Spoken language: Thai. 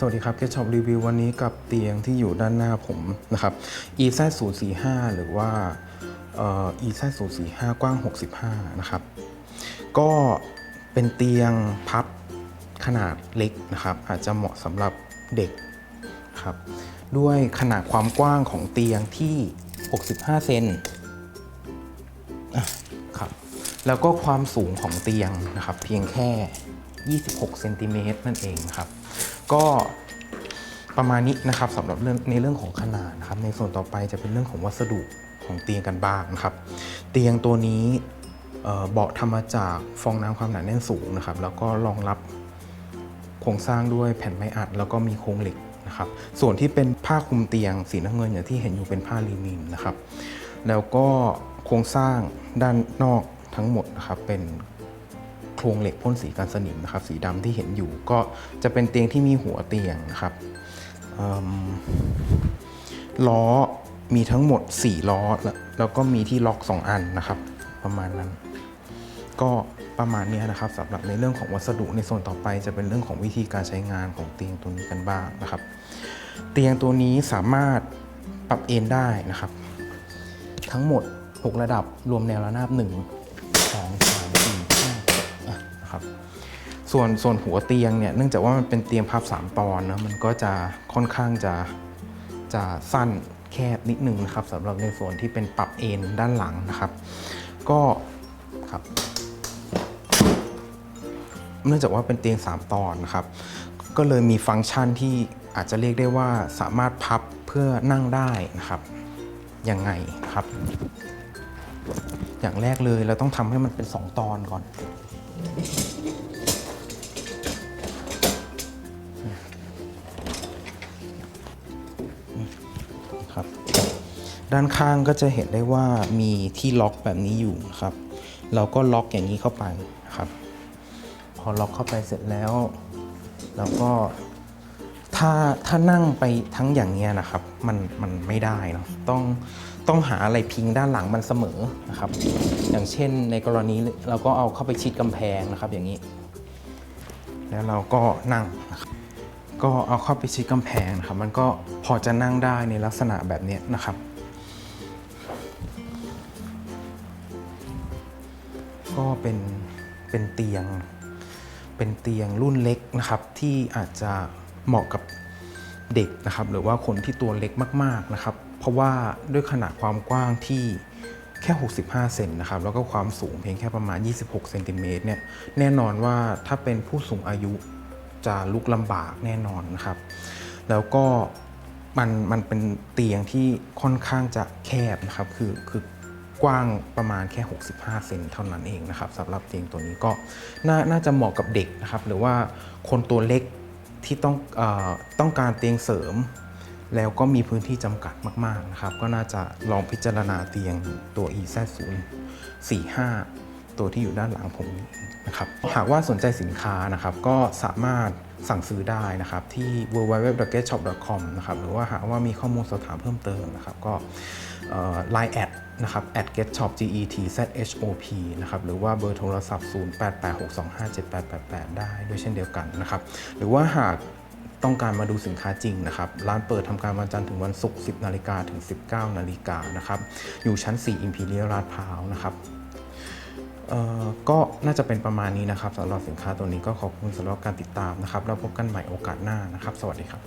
สวัสดีครับ Get Shop Review วันนี้กับเตียงที่อยู่ด้านหน้าผมนะครับ EZ 0 4 5หรือว่า EZ 0 4 5กว้าง 65 นะครับ ก็เป็นเตียงพับขนาดเล็กนะครับ อาจจะเหมาะสำหรับเด็กครับ ด้วยขนาดความกว้างของเตียงที่ 65 เซนอะครับ แล้วก็ความสูงของเตียงนะครับ เพียงแค่ 26 เซนติเมตรนั่นเองครับ ก็ประมาณนี้นะครับสำหรับเรื่องในเรื่องของขนาดนะครับในส่วนต่อไปจะเป็นเรื่องของวัสดุของเตียงกันบ้างนะครับ เตียงตัวนี้เบาะทำมาจากฟองน้ำความหนาแน่นสูงนะครับ แล้วก็รองรับโครงสร้างด้วยแผ่นไม้อัด แล้วก็มีโครงเหล็กนะครับ ส่วนที่เป็นผ้าคลุมเตียงสีน้ำเงินอย่างที่เห็นอยู่เป็นผ้าลีนินนะครับ แล้วก็โครงสร้างด้านนอกทั้งหมดนะครับเป็น โครงเหล็กพ่นสีกันสนิมนะครับสีดำที่เห็นอยู่ก็จะเป็นเตียงที่มีหัวเตียงนะครับล้อมีทั้งหมด 4 ล้อแล้วแล้วก็มีที่ล็อก 2 อันนะครับ ประมาณนั้น ก็ประมาณนี้นะครับสำหรับในเรื่องของวัสดุในส่วนต่อไป จะเป็นเรื่องของวิธีการใช้งานของเตียงตัวนี้กันบ้างนะครับ เตียงตัวนี้สามารถปรับเอนได้นะครับ ทั้งหมด 6 ระดับรวมแนวระนาบ 1 2 3 4 5อะ นะครับส่วนส่วนหัวเตียงเนี่ยเนื่องจากว่ามันเป็นเตียงพับ3ตอนนะมันก็จะค่อนข้างจะจะสั้นแคบนิดนึงนะครับสำหรับในส่วนที่เป็นปรับเอนด้านหลังนะครับ ก็ครับเนื่องจากว่าเป็นเตียง 3 ตอนนะครับ ก็เลยมีฟังก์ชันที่อาจจะเรียกได้ว่าสามารถพับเพื่อนั่งได้นะครับยังไงครับ อย่างแรกเลยเราต้องทำให้มันเป็น 2 ตอนก่อน ครับ ด้านข้างก็จะเห็นได้ว่ามีที่ล็อกแบบนี้อยู่นะครับ เราก็ล็อกอย่างนี้เข้าไปนะครับ พอล็อกเข้าไปเสร็จแล้ว เราก็ ถ้าถ้านั่งไปทั้งอย่างเนี้ยนะครับ มันมันไม่ได้เนอะต้องต้องหาอะไรพิงด้านหลังมันเสมอนะครับ อย่างเช่นในกรณีเราก็เอาเข้าไปชิดกำแพงนะครับอย่างนี้ แล้วเราก็นั่งนะครับก็เอาเข้าไปชิดกำแพงนะครับ มันก็พอจะนั่งได้ในลักษณะแบบนี้นะครับ ก็เป็นเป็นเตียง เป็นเตียงรุ่นเล็กนะครับที่อาจจะ เหมาะกับเด็กนะครับ หรือว่าคนที่ตัวเล็กมากๆนะครับ เพราะว่าด้วยขนาดความกว้างที่แค่ 65 เซนนะครับ แล้วก็ความสูงเพียงแค่ประมาณ 26 เซนติเมตรเนี่ย แน่นอนว่าถ้าเป็นผู้สูงอายุจะลุกลำบากแน่นอนนะครับ แล้วก็มันมันเป็นเตียงที่ค่อนข้างจะแคบนะครับ คือคือกว้างประมาณแค่ 65 เซนเท่านั้นเองนะครับสำหรับเตียงตัวนี้ก็นาน่าจะเหมาะกับเด็กนะครับ หรือว่าคนตัวเล็ก ที่ต้องอต้องการเตียงเสริม แล้วก็มีพื้นที่จำกัดมาก ๆ นะครับ ก็น่าจะลองพิจารณาเตียงตัว e z 0 4 5 ตัวที่อยู่ด้านหลังผมนะครับหากว่าสนใจสินค้านะครับก็สามารถสั่งซื้อได้นะครับที่ www.getshop.com นะครับหรือว่าหากว่ามีข้อมูลสอบถามเพิ่มเติมนะครับก็ไลน์แอดนะครับ at getshop g e t z h o p นะครับหรือว่าเบอร์โทรศัพท์ 0886257888 ได้ด้วยเช่นเดียวกันนะครับหรือว่าหากต้องการมาดูสินค้าจริงนะครับ ร้านเปิดทำการวันจันทร์ถึงวันศุกร์ 10 นาฬิกาถึง 19 นาฬิกานะครับ อยู่ชั้น 4 Imperial ลาดพร้าวนะครับ ก็น่าจะเป็นประมาณนี้นะครับสำหรับสินค้าตัวนี้ก็ขอบคุณสำหรับการติดตามนะครับ แล้วพบกันใหม่โอกาสหน้านะครับ สวัสดีครับ